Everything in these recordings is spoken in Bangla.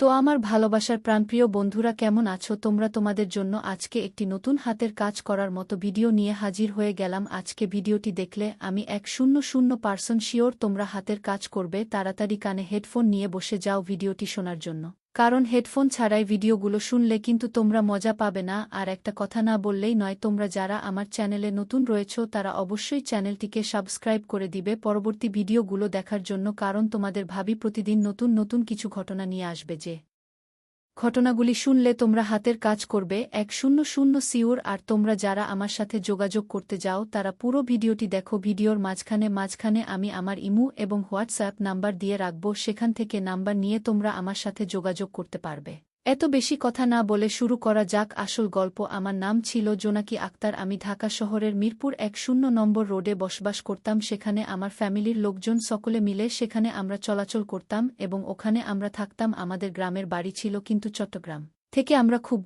তো আমার ভালোবাসার প্রাণপ্রিয় বন্ধুরা কেমন আছো? তোমরা তোমাদের জন্য আজকে একটি নতুন হাতের কাজ করার মতো ভিডিও নিয়ে হাজির হয়ে গেলাম। আজকে ভিডিওটি দেখলে আমি এক শূন্য শূন্য পার্সন শিওর তোমরা হাতের কাজ করবে। তাড়াতাড়ি কানে হেডফোন নিয়ে বসে যাও ভিডিওটি শোনার জন্য। কারণ হেডফোন ছাড়াই ভিডিওগুলো শুনলে কিন্তু তোমরা মজা পাবে না, আর একটা কথা না বললেই নয়, তোমরা যারা আমার চ্যানেলে নতুন রয়েছ তারা অবশ্যই চ্যানেলটিকে সাবস্ক্রাইব করে দিবে পরবর্তী ভিডিওগুলো দেখার জন্য, কারণ তোমাদের ভাবি প্রতিদিন নতুন নতুন কিছু ঘটনা নিয়ে আসবে যে ঘটনাগুলি শুনলে তোমরা হাতের কাজ করবে, এক শূন্য শূন্য সিওর, আর তোমরা যারা আমার সাথে যোগাযোগ করতে যাও, তারা পুরো ভিডিওটি দেখো, ভিডিওর মাঝখানে মাঝখানে আমি আমার ইমু এবং হোয়াটসঅ্যাপ নাম্বার দিয়ে রাখব, সেখান থেকে নাম্বার নিয়ে তোমরা আমার সাথে যোগাযোগ করতে পারবে। এত বেশি কথা না বলে শুরু করা যাক আসল গল্প। আমার নাম ছিল জোনাকি আক্তার। আমি ঢাকা শহরের মিরপুর এক শূন্য নম্বর রোডে বসবাস করতাম। সেখানে আমার ফ্যামিলির লোকজন সকলে মিলে সেখানে আমরা চলাচল করতাম এবং ওখানে আমরা থাকতাম। আমাদের গ্রামের বাড়ি ছিল কিন্তু চট্টগ্রাম থেকে আমরা খুব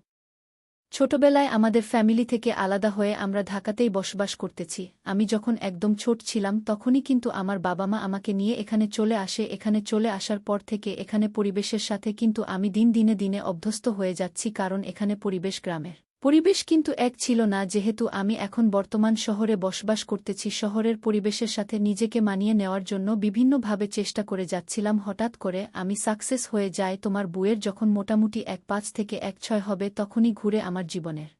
ছোটবেলায় আমাদের ফ্যামিলি থেকে আলাদা হয়ে আমরা ঢাকাতেই বসবাস করতেছি। আমি যখন একদম ছোট ছিলাম, তখনই কিন্তু আমার বাবা মা আমাকে নিয়ে এখানে চলে আসে, এখানে চলে আসার পর থেকে এখানে পরিবেশের সাথে কিন্তু আমি দিন দিনে দিনে অভ্যস্ত হয়ে যাচ্ছি কারণ এখানে পরিবেশ গ্রামের। পরিবেশ কিন্তু এক ছিল না, যেহেতু আমি এখন বর্তমান শহরে বসবাস করতেছি। শহরের পরিবেশের সাথে নিজেকে মানিয়ে নেওয়ার জন্য বিভিন্নভাবে চেষ্টা করে যাচ্ছিলাম। হঠাৎ করে আমি সাকসেস হয়ে যায় তোমার বুয়ের যখন মোটামুটি এক পাঁচ থেকে এক ছয় হবে, তখনই ঘুরে আমার জীবনের।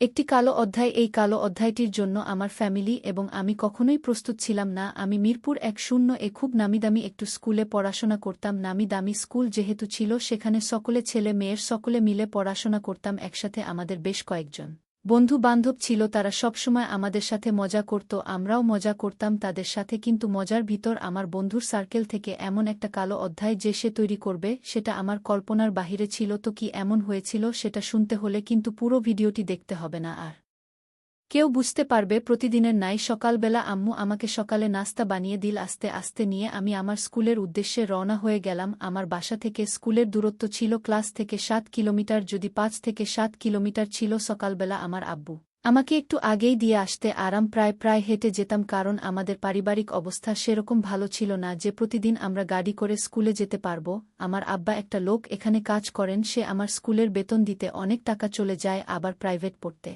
একটি কালো অধ্যায়, এই কালো অধ্যায়টির জন্য আমার ফ্যামিলি এবং আমি কখনোই প্রস্তুত ছিলাম না। আমি মিরপুর এক শূন্য এ খুব নামিদামি একটু স্কুলে পড়াশোনা করতাম। নামি দামি স্কুল যেহেতু ছিল, সেখানে সকলে ছেলে মেয়ের সকলে মিলে পড়াশোনা করতাম। একসাথে আমাদের বেশ কয়েকজন। বন্ধু বান্ধব ছিল তারা সবসময় আমাদের সাথে মজা করত, আমরাও মজা করতাম তাদের সাথে, কিন্তু মজার ভিতর আমার বন্ধুর সার্কেল থেকে এমন একটা কালো অধ্যায় যে সে তৈরি করবে, সেটা আমার কল্পনার বাহিরে ছিল তো কি এমন হয়েছিল সেটা শুনতে হলে কিন্তু পুরো ভিডিওটি দেখতে হবে না আর। কেউ বুঝতে পারবে প্রতিদিনের নাই সকালবেলা আম্মু আমাকে সকালে নাস্তা বানিয়ে দিল আস্তে আস্তে নিয়ে আমি আমার স্কুলের উদ্দেশ্যে রওনা হয়ে গেলাম। আমার বাসা থেকে স্কুলের দূরত্ব ছিল ক্লাস থেকে সাত কিলোমিটার, যদি পাঁচ থেকে সাত কিলোমিটার ছিল সকালবেলা আমার আব্বু আমাকে একটু আগেই দিয়ে আসতে আরাম প্রায় প্রায় হেঁটে যেতাম কারণ আমাদের পারিবারিক অবস্থা সেরকম ভালো ছিল না যে প্রতিদিন আমরা গাড়ি করে স্কুলে যেতে পারব। আমার আব্বা একটা লোক এখানে কাজ করেন, সে আমার স্কুলের বেতন দিতে অনেক টাকা চলে যায় আবার প্রাইভেট পড়তে।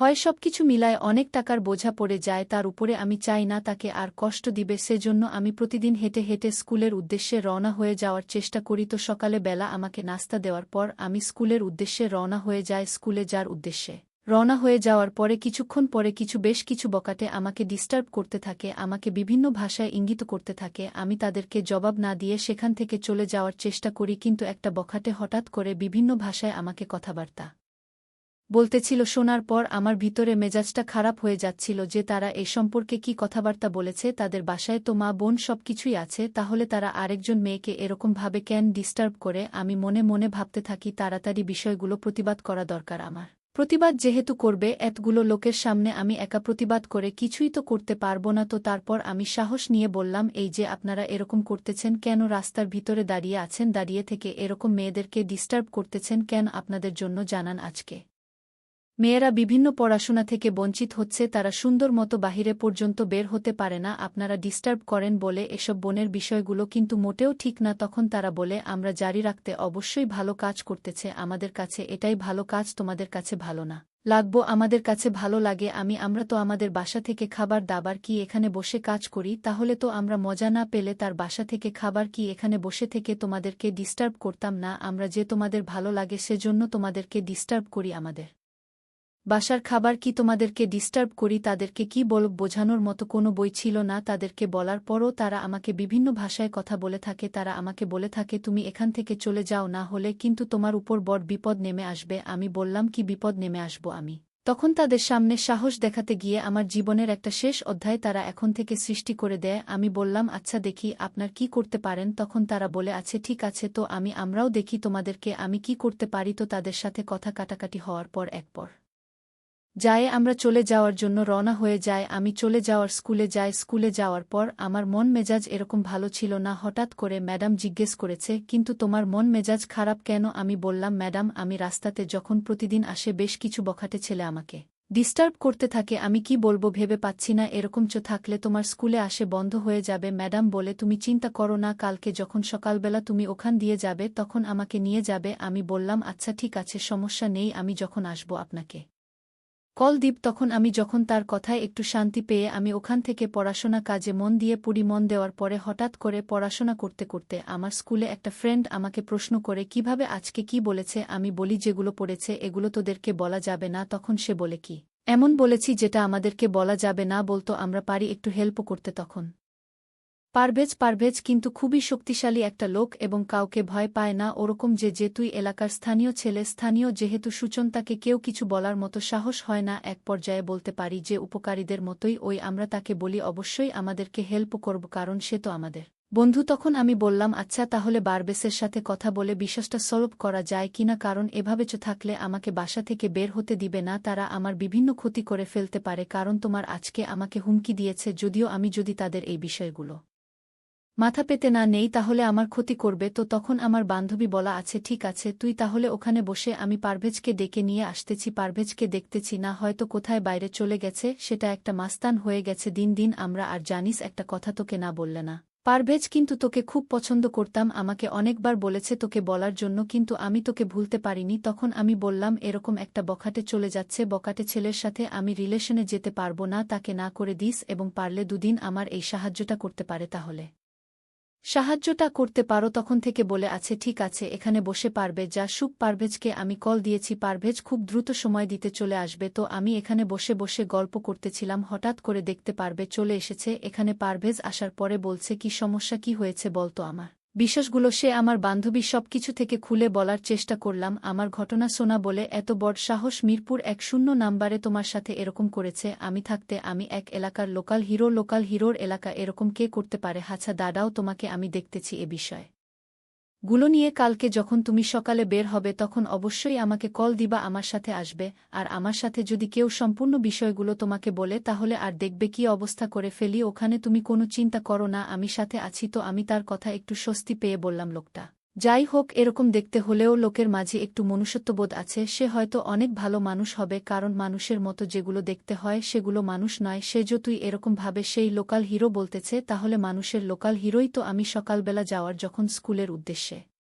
হয় সবকিছু মিলায় অনেক টাকার বোঝা পড়ে যায়, তার উপরে আমি চাই না তাকে আর কষ্ট দিবে, সেজন্য আমি প্রতিদিন হেঁটে হেঁটে স্কুলের উদ্দেশ্যে রওনা হয়ে যাওয়ার চেষ্টা করি। তো সকালে বেলা আমাকে নাস্তা দেওয়ার পর আমি স্কুলের উদ্দেশ্যে রওনা হয়ে যায় স্কুলে যার উদ্দেশ্যে। রওনা হয়ে যাওয়ার পরে কিছুক্ষণ পরে কিছু বেশ কিছু বকাটে আমাকে ডিস্টার্ব করতে থাকে, আমাকে বিভিন্ন ভাষায় ইঙ্গিত করতে থাকে, আমি তাদেরকে জবাব না দিয়ে সেখান থেকে চলে যাওয়ার চেষ্টা করি, কিন্তু একটা বখাটে হঠাৎ করে বিভিন্ন ভাষায় আমাকে কথাবার্তা বলতেছিল, শোনার পর আমার ভিতরে মেজাজটা খারাপ হয়ে যাচ্ছিল যে তারা এ সম্পর্কে কি কথাবার্তা বলেছে, তাদের বাসায় তো মা বোন সবকিছুই আছে, তাহলে তারা আরেকজন মেয়েকে এরকমভাবে ক্যান ডিস্টার্ব করে? আমি মনে মনে ভাবতে থাকি, তাড়াতাড়ি বিষয়গুলো প্রতিবাদ করা দরকার আমার। প্রতিবাদ যেহেতু করবে, এতগুলো লোকের সামনে আমি একা প্রতিবাদ করে কিছুই তো করতে পারব না, তো তারপর আমি সাহস নিয়ে বললাম, এই যে আপনারা এরকম করতেছেন, কেন রাস্তার ভিতরে দাঁড়িয়ে আছেন, দাঁড়িয়ে থেকে এরকম মেয়েদেরকে ডিস্টার্ব করতেছেন, কেন আপনাদের জন্য জানান আজকে? মেয়েরা বিভিন্ন পড়াশোনা থেকে বঞ্চিত হচ্ছে, তারা সুন্দর মতো বাহিরে পর্যন্ত বের হতে পারে না, আপনারা ডিস্টার্ব করেন বলে এসব বনের বিষয়গুলো কিন্তু মোটেও ঠিক না, তখন তারা বলে, আমরা জারি রাখতে অবশ্যই ভালো কাজ করতেছে, আমাদের কাছে এটাই ভালো কাজ, তোমাদের কাছে ভালো না। লাগবো, আমাদের কাছে ভালো লাগে, আমি, আমরা তো আমাদের বাসা থেকে খাবার, দাবার কি এখানে বসে কাজ করি, তাহলে তো আমরা মজা না পেলে তার বাসা থেকে খাবার কি এখানে বসে থেকে তোমাদেরকে ডিস্টার্ব করতাম না, আমরা যে তোমাদের ভালো লাগে সেজন্য তোমাদেরকে ডিস্টার্ব করি আমাদের। বাসার খাবার কি তোমাদেরকে ডিস্টার্ব করি, তাদেরকে কি বল, বোঝানোর মতো কোনো বই ছিল না, তাদেরকে বলার পরও তারা আমাকে বিভিন্ন ভাষায় কথা বলে থাকে, তারা আমাকে বলে থাকে, তুমি এখান থেকে চলে যাও না হলে কিন্তু তোমার উপর বড় বিপদ নেমে আসবে। আমি বললাম, কি বিপদ নেমে আসব আমি? তখন তাদের সামনে সাহস দেখাতে গিয়ে আমার জীবনের একটা শেষ অধ্যায় তারা এখন থেকে সৃষ্টি করে দেয়। আমি বললাম আচ্ছা দেখি আপনার কি করতে পারেন? তখন তারা বলে আছে ঠিক আছে, তো আমি আমরাও দেখি তোমাদেরকে, আমি কি করতে পারি? তো তাদের সাথে কথা কাটাকাটি হওয়ার পর, এক পর। যায় আমরা চলে যাওয়ার জন্য রওনা হয়ে যায়, আমি চলে যাওয়ার স্কুলে যাই, স্কুলে যাওয়ার পর আমার মন মেজাজ এরকম ভালো ছিল না, হঠাৎ করে ম্যাডাম জিজ্ঞেস করেছে, কিন্তু তোমার মন মেজাজ খারাপ কেন? আমি বললাম, ম্যাডাম, আমি রাস্তাতে যখন প্রতিদিন আসে বেশ কিছু বখাটে ছেলে আমাকে। ডিস্টার্ব করতে থাকে, আমি কি বলব ভেবে পাচ্ছি না, এরকম চো থাকলে তোমার স্কুলে আসে বন্ধ হয়ে যাবে, ম্যাডাম বলে, তুমি চিন্তা করো না, কালকে যখন সকালবেলা তুমি ওখান দিয়ে যাবে, তখন আমাকে নিয়ে যাবে। আমি বললাম আচ্ছা ঠিক আছে, সমস্যা নেই, আমি যখন আসব আপনাকে। কল দ্বীপ তখন আমি যখন তার কথায় একটু শান্তি পেয়ে আমি ওখান থেকে পড়াশোনা কাজে মন দিয়ে পুরি মন দেওয়ার পরে হঠাৎ করে পড়াশোনা করতে করতে আমার স্কুলে একটা ফ্রেন্ড আমাকে প্রশ্ন করে, কীভাবে আজকে কি বলেছে? আমি বলি, যেগুলো পড়েছে, এগুলো তোদেরকে বলা যাবে না। তখন সে বলে, কি? এমন বলেছি যেটা আমাদেরকে বলা যাবে না বলতো, আমরা পারি একটু হেল্প করতে তখন। পারভেজ পারভেজ কিন্তু খুবই শক্তিশালী একটা লোক এবং কাউকে ভয় পায় না ওরকম যে যে তুই এলাকার স্থানীয় ছেলে, স্থানীয় যেহেতু সুচন্তাকে কেউ কিছু বলার মতো সাহস হয় না, এক পর্যায়ে বলতে পারি যে উপকারীদের মতোই ওই আমরা তাকে বলি, অবশ্যই আমাদেরকে হেল্প করব কারণ সে তো আমাদের। বন্ধু তখন আমি বললাম আচ্ছা তাহলে বারবেসের সাথে কথা বলে বিশ্বাসটা সলভ করা যায় কিনা? কারণ এভাবে চো থাকলে আমাকে বাসা থেকে বের হতে দিবে না, তারা আমার বিভিন্ন ক্ষতি করে ফেলতে পারে, কারণ তোমার আজকে আমাকে হুমকি দিয়েছে, যদিও আমি যদি তাদের এই বিষয়গুলো মাথা পেতে না নেই তাহলে আমার ক্ষতি করবে, তো তখন আমার বান্ধবী বলা আছে, ঠিক আছে, তুই তাহলে ওখানে বসে আমি পারভেজকে ডেকে নিয়ে আসতেছি, পারভেজকে দেখতেছি না, হয়তো কোথায় বাইরে চলে গেছে, সেটা একটা মাস্তান হয়ে গেছে, দিন দিন আমরা আর জানিস একটা কথা তোকে না বললে না। পারভেজ কিন্তু তোকে খুব পছন্দ করতাম, আমাকে অনেকবার বলেছে তোকে বলার জন্য, কিন্তু আমি তোকে ভুলতে পারিনি, তখন আমি বললাম, এরকম একটা বখাটে চলে যাচ্ছে বকাটে ছেলের সাথে আমি রিলেশনে যেতে পারব না, তাকে না করে দিস, এবং পারলে দুদিন আমার এই সাহায্যটা করতে পারে তাহলে। সাহায্যটা করতে পারো তখন থেকে বলে আছে ঠিক আছে, এখানে বসে পারবে, যা সুখ পারভেজকে আমি কল দিয়েছি, পারভেজ খুব দ্রুত সময় দিতে চলে আসবে, তো আমি এখানে বসে বসে গল্প করতেছিলাম, হঠাৎ করে দেখতে পারবে, চলে এসেছে, এখানে পারভেজ আসার পরে বলছে, কি সমস্যা, কি হয়েছে বলতো আমার? বিশ্বাসগুলো সে আমার বান্ধবী সবকিছু থেকে খুলে বলার চেষ্টা করলাম, আমার ঘটনা শোনা বলে এত বড় সাহস মিরপুর এক শূন্য নাম্বারে তোমার সাথে এরকম করেছে, আমি থাকতে আমি এক এলাকার লোকাল হিরো, লোকাল হিরোর এলাকা এরকম কে করতে পারে, হাছা দাদাও তোমাকে আমি দেখতেছি এ বিষয়ে। গুলো নিয়ে কালকে যখন তুমি সকালে বের হবে তখন অবশ্যই আমাকে কল দিবা, আমার সাথে আসবে। আর আমার সাথে যদি কেউ সম্পূর্ণ বিষয়গুলো তোমাকে বলে তাহলে আর দেখবে কি অবস্থা করে ফেলি, ওখানে তুমি কোনো চিন্তা করো না, আমি সাথে আছি তো আমি তার কথা একটু স্বস্তি পেয়ে বললাম লোকটা। যাই হোক, এরকম দেখতে হলেও লোকের মাঝে একটু মনুষ্যত্ববোধ আছে, সে হয়তো অনেক ভালো মানুষ হবে, কারণ মানুষের মতো যেগুলো দেখতে হয় সেগুলো মানুষ নয়। সে যে তুই এরকমভাবে সেই লোকাল হিরো বলতেছে, তাহলে মানুষের লোকাল হিরোই তো আমি সকালবেলা যাওয়ার, যখন স্কুলের উদ্দেশ্যে।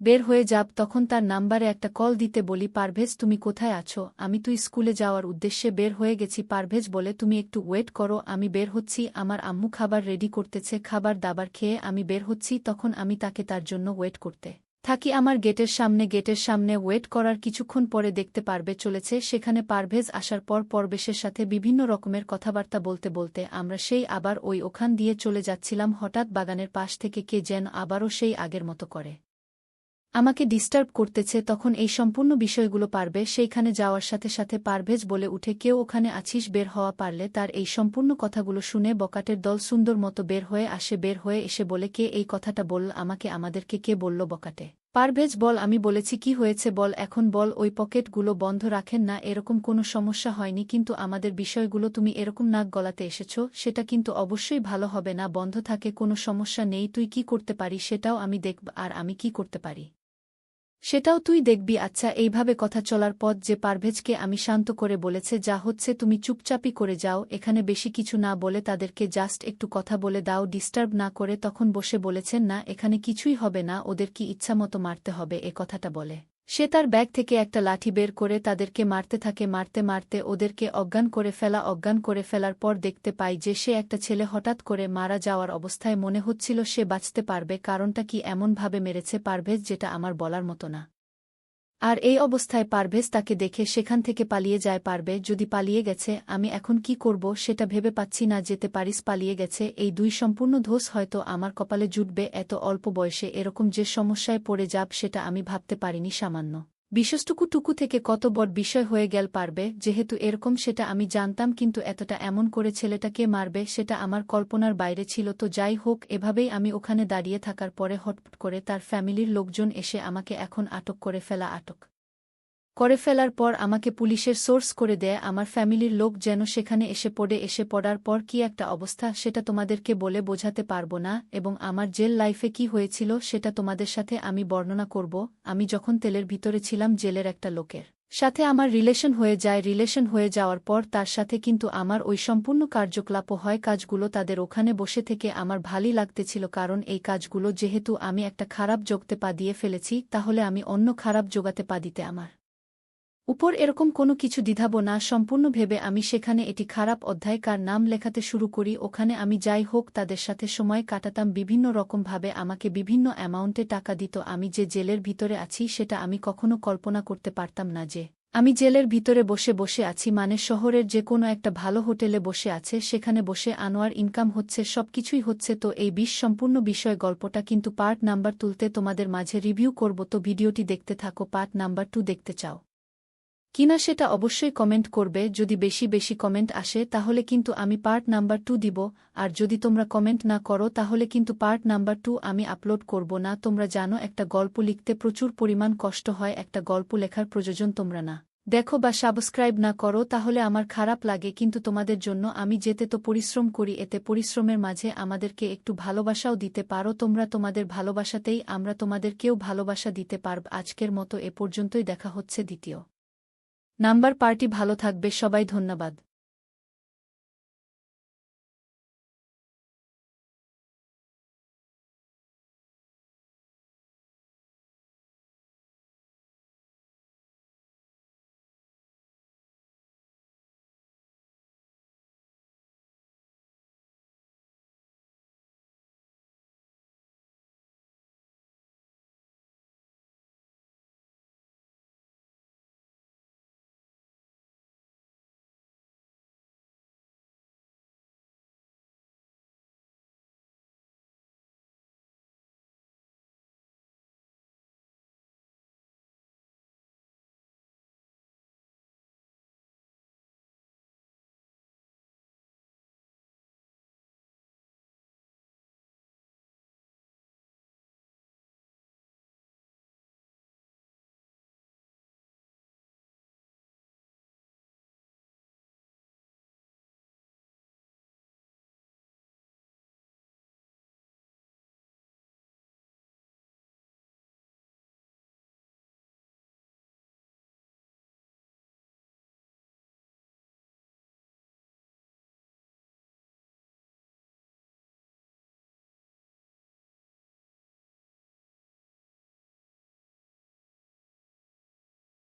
বের হয়ে যাব তখন তার নাম্বারে একটা কল দিতে বলি, পারভেজ, তুমি কোথায় আছো? আমি তুই স্কুলে যাওয়ার উদ্দেশ্যে বের হয়ে গেছি, পারভেজ বলে, তুমি একটু ওয়েট করো, আমি বের হচ্ছি, আমার আম্মু খাবার রেডি করতেছে, খাবার দাবার খেয়ে আমি বের হচ্ছি, তখন আমি তাকে তার জন্য ওয়েট করতে থাকি, আমার গেটের সামনে গেটের সামনে ওয়েট করার কিছুক্ষণ পরে দেখতে পারবে, চলেছে, সেখানে পারভেজ আসার পর পরবেশের সাথে বিভিন্ন রকমের কথাবার্তা বলতে বলতে, আমরা সেই আবার ওই ওখান দিয়ে চলে যাচ্ছিলাম, হঠাৎ বাগানের পাশ থেকে কে যেন আবারও সেই আগের মতো করে আমাকে ডিস্টার্ব করতেছে, তখন এই সম্পূর্ণ বিষয়গুলো পারবে, সেইখানে যাওয়ার সাথে সাথে পারভেজ বলে উঠে, কেউ ওখানে আছিস, বের হওয়া পারলে? তার এই সম্পূর্ণ কথাগুলো শুনে বকাটের দল সুন্দর মতো বের হয়ে আসে, বের হয়ে এসে বলে, কে এই কথাটা বলল আমাকে, আমাদেরকে কে বলল বকাটে? পারভেজ, বল, আমি বলেছি, কি হয়েছে বল, এখন বল, ওই পকেটগুলো বন্ধ রাখেন না, এরকম কোনো সমস্যা হয়নি, কিন্তু আমাদের বিষয়গুলো তুমি এরকম নাক গলাতে এসেছ, সেটা কিন্তু অবশ্যই ভালো হবে না, বন্ধ থাকে, কোনো সমস্যা নেই, তুই কি করতে পারি, সেটাও আমি দেখব, আর আমি কি করতে পারি? সেটাও তুই দেখবি আচ্ছা এইভাবে কথা চলার পথ যে পারভেজকে আমি শান্ত করে বলেছে, যা হচ্ছে তুমি চুপচাপি করে যাও, এখানে বেশি কিছু না বলে তাদেরকে জাস্ট একটু কথা বলে দাও ডিস্টার্ব না করে তখন বসে বলেছেন না, এখানে কিছুই হবে না, ওদের কি ইচ্ছামতো মারতে হবে? এ কথাটা বলে। সে তার ব্যাগ থেকে একটা লাঠি বের করে তাদেরকে মারতে থাকে, মারতে মারতে ওদেরকে অজ্ঞান করে ফেলা, অজ্ঞান করে ফেলার পর দেখতে পাই যে সে একটা ছেলে হঠাৎ করে মারা যাওয়ার অবস্থায় মনে হচ্ছিল সে বাঁচতে পারবে, কারণটা কি এমনভাবে মেরেছে পারভেজ যেটা আমার বলার মতো না। আর এই অবস্থায় পারভেজ তাকে দেখে সেখান থেকে পালিয়ে যায়। পারবে, যদি পালিয়ে গেছে, আমি এখন কি করব সেটা ভেবে পাচ্ছি না যেতে পারিস, পালিয়ে গেছে। এই দুই সম্পূর্ণ ধোস হয়তো আমার কপালে জুটবে, এত অল্প বয়সে। এরকম যে সমস্যায় পড়ে যাব সেটা আমি ভাবতে পারিনি, সামান্য। বিশ্বস্টুকু টুকু থেকে কত বড় বিষয় হয়ে গেল পারবে, যেহেতু এরকম সেটা আমি জানতাম কিন্তু এতটা এমন করে ছেলেটাকে মারবে সেটা আমার কল্পনার বাইরে ছিল তো যাই হোক, এভাবেই আমি ওখানে দাঁড়িয়ে থাকার পরে হটপট করে তার ফ্যামিলির লোকজন এসে আমাকে এখন আটক করে ফেলা আটক। করে ফেলার পর আমাকে পুলিশের সোর্স করে দেয়, আমার ফ্যামিলির লোক যেন সেখানে এসে পড়ে, এসে পড়ার পর কি একটা অবস্থা সেটা তোমাদেরকে বলে বোঝাতে পারব না, এবং আমার জেল লাইফে কি হয়েছিল সেটা তোমাদের সাথে আমি বর্ণনা করব, আমি যখন তেলের ভিতরে ছিলাম জেলের একটা লোকের সাথে আমার রিলেশন হয়ে যায়, রিলেশন হয়ে যাওয়ার পর তার সাথে কিন্তু আমার ওই সম্পূর্ণ কার্যকলাপও হয়, কাজগুলো তাদের ওখানে বসে থেকে আমার ভালই লাগতেছিল কারণ এই কাজগুলো যেহেতু আমি একটা খারাপ যোগতে পা দিয়ে ফেলেছি, তাহলে আমি অন্য খারাপ যোগাতে পা দিতে আমার উপর এরকম কোনো কিছু দ্বিধাব না, সম্পূর্ণ ভেবে আমি সেখানে এটি খারাপ অধ্যায় কার নাম লেখাতে শুরু করি, ওখানে আমি যাই হোক তাদের সাথে সময় কাটাতাম, বিভিন্ন রকমভাবে আমাকে বিভিন্ন অ্যামাউন্টে টাকা দিত, আমি যে জেলের ভিতরে আছি সেটা আমি কখনো কল্পনা করতে পারতাম না যে আমি জেলের ভিতরে বসে বসে আছি মানে শহরের যে কোনো একটা ভালো হোটেলে বসে আছে, সেখানে বসে আনোয়ার ইনকাম হচ্ছে, সবকিছুই হচ্ছে, তো এই বিশ সম্পূর্ণ বিষয় গল্পটা কিন্তু পার্ট নাম্বার তুলতে তোমাদের মাঝে রিভিউ করব, তো ভিডিওটি দেখতে থাকো, পার্ট নাম্বার টু দেখতে চাও। কিনা সেটা অবশ্যই কমেন্ট করবে, যদি বেশি বেশি কমেন্ট আসে, তাহলে কিন্তু আমি পার্ট নাম্বার টু দিব, আর যদি তোমরা কমেন্ট না করো, তাহলে কিন্তু পার্ট নাম্বার টু আমি আপলোড করব না। তোমরা জানো, একটা গল্প লিখতে প্রচুর পরিমাণ কষ্ট হয়, একটা গল্প লেখার প্রয়োজন তোমরা না। দেখো বা সাবস্ক্রাইব না করো, তাহলে আমার খারাপ লাগে, কিন্তু তোমাদের জন্য আমি যেতে তো পরিশ্রম করি, এতে পরিশ্রমের মাঝে আমাদেরকে একটু ভালোবাসাও দিতে পারো। তোমরা তোমাদের ভালোবাসাতেই আমরা তোমাদেরকেও ভালোবাসা দিতে পারব। আজকের মতো এ পর্যন্তই, দেখা হচ্ছে দ্বিতীয়। নাম্বার পার্টি ভালো থাকবে সবাই ধন্যবাদ।